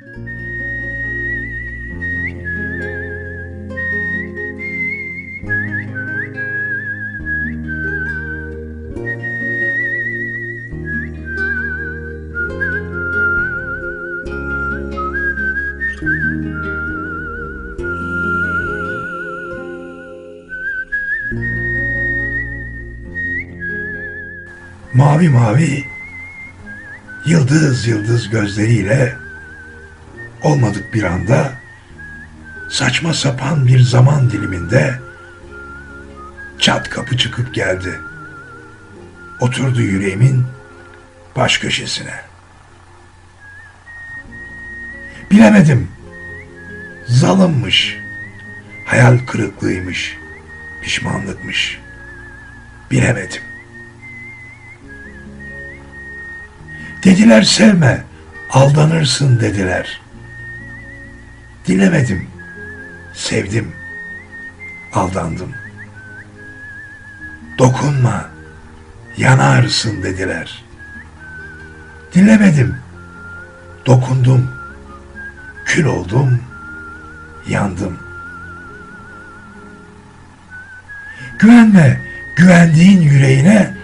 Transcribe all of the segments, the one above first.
Mavi mavi, yıldız yıldız gözleriyle olmadık bir anda saçma sapan bir zaman diliminde çat kapı çıkıp geldi. Oturdu yüreğimin baş köşesine. Bilemedim. Zalımmış. Hayal kırıklığıymış. Pişmanlıkmış. Bilemedim. Dediler sevme, aldanırsın dediler. Dilemedim, sevdim, aldandım. Dokunma, yanarsın dediler. Dinlemedim, dokundum, kül oldum, yandım. Güvenme, güvendiğin yüreğine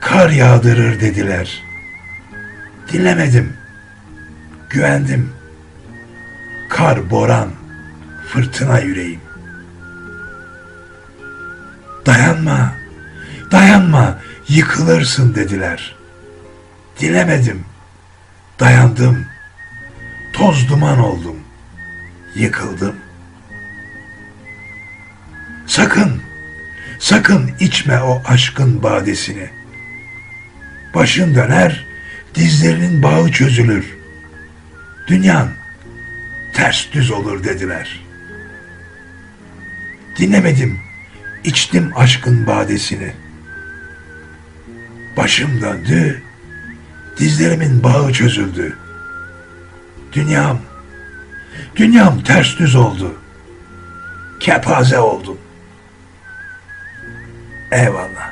kar yağdırır dediler.'' Dinlemedim. Güvendim. Kar, boran, fırtına yüreğim. Dayanma, dayanma, yıkılırsın dediler. Dilemedim. Dayandım. Toz duman oldum. Yıkıldım. Sakın, sakın içme o aşkın badesini. Başın döner, dizlerinin bağı çözülür. Dünyan ters düz olur dediler. Dinlemedim, içtim aşkın badesini. Başım döndü, dizlerimin bağı çözüldü. Dünyam, dünyam ters düz oldu. Kepaze oldum. Eyvallah.